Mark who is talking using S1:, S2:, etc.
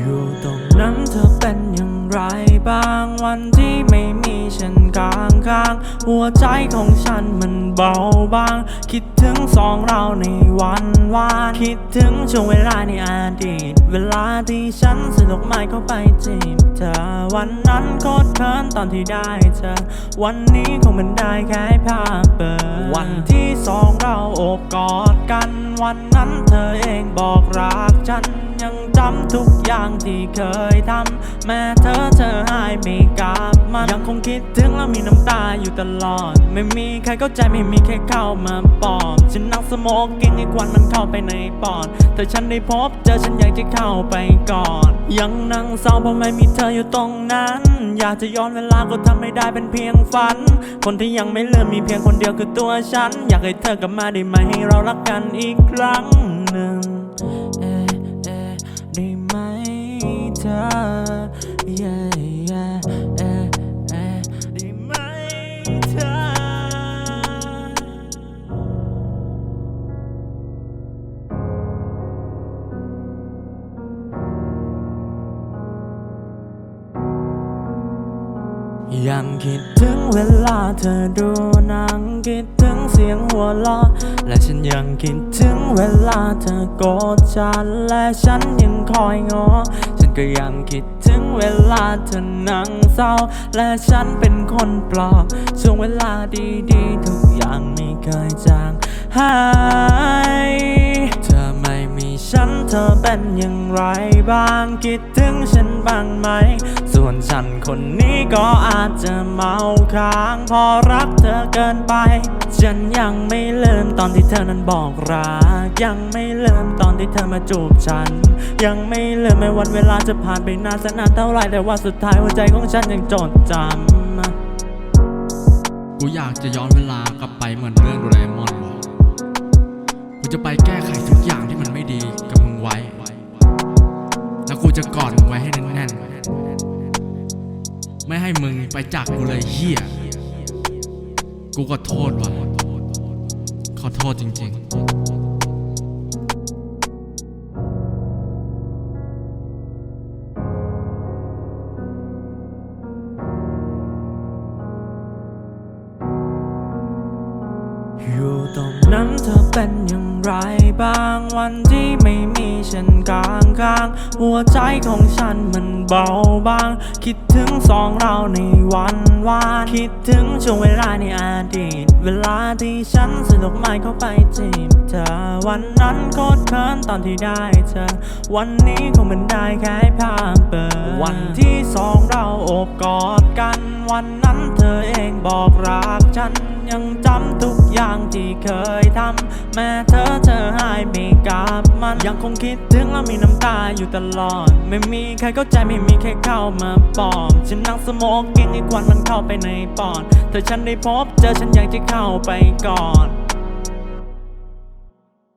S1: อยู่ตรงนั้นเธอเป็นอย่างไรบ้างวันที่ไม่มีฉันกลางข้าง หัวใจของฉันมันเบาบาง คิดถึงสองเราในวันวานคิดถึงช่วงเวลาในอดีต เวลาที่ฉันสนุกไม้เข้าไปจีบเธอวันนั้นโคตรเคินตอนที่ได้เธอ วันนี้คงเป็นได้แค่ภาพเปิดวันที่สองเราโอบกอดกัน วันนั้นเธอเองบอกรักฉันำทุกอย่างที่เคยทำแม้เธอเธอหายไม่กลับมายังคงคิดถึงแล้วมีน้ำตาอยู่ตลอด ไม่มีใครเข้าใจไม่มีใครเข้ามาปลอบฉันนั่งสโมกกินให้ควันมันเข้าไปในปอดแต่ฉันได้พบเจอฉันอยากจะเข้าไปก่อน ยังนั่งเศร้าเพราะไม่มีเธออยู่ตรงนั้น อยากจะย้อนเวลาก็ทำไม่ได้เป็นเพียงฝัน คนที่ยังไม่เลือนมีเพียงคนเดียวคือตัวฉัน อยากให้เธอกลับมาได้ไหมให้เรารักกันอีกครั้ง ยังคิดถึงเวลาเธอดูหนังคิดถึงเสียงหัวเราะและฉันยังคิดถึงเวลาเธอโกรธฉันและฉันยังคอยงอ ฉันก็ยังคิดถึงเวลาเธอนั่งเศร้า และฉันเป็นคนปลอบช่วงเวลาดีๆ ทุกอย่างไม่เคยจางหายเธอไม่มีฉันเธอเป็นอย่างไรบ้างคิดถึงฉันบ้างไหม ส่วนฉันคนนี้ก็อาจจะเมาค้างพอรักเธอเกินไป ฉันยังไม่ลืมตอนที่เธอนั้นบอกรัก ยังไม่ลืมตอนที่เธอมาจูบฉัน ยังไม่ลืมแม้วันเวลาจะผ่านไปนานสักนานเท่าไรแต่ว่าสุดท้ายหัวใจของฉันยังจดจำ
S2: กูอยากจะย้อนเวลากลับไปเหมือนเรื่องโดราเอมอนกูจะไป กอดมึงไว้ให้แน่นๆ ไม่ให้มึงไปจากกูเลยเฮียกูก็โทษว่ะขอโทษจริง ๆ
S1: อยู่ตรงนั้นเธอเป็นอย่างไรบ้างวันที่ไม่มีฉันกลางข้างหัวใจของฉันมันเบาบาง คิดถึงสองเราในวันวานคิดถึงช่วงเวลาในอดีต เวลาที่ฉันซื้อดอกไม้เข้าไปจีบเธอวันนั้นโคตรเคินตอนที่ได้เจอวันนี้คงเป็นได้แค่ภาพเปิดวันที่สองเราโอบกอดกัน วันนั้นเธอเองบอกรักฉันยังจำ อย่างที่เคยทำแม้เธอเธอหายไม่กลับมันยังคงคิดถึงและมีน้ำตาอยู่ตลอด ไม่มีใครเข้าใจไม่มีใครเข้ามาปลอบฉันนั่งสโมกกินให้ควันมันเข้าไปในปอดเธอฉันได้พบเจอฉันอยากจะเข้าไปก่อน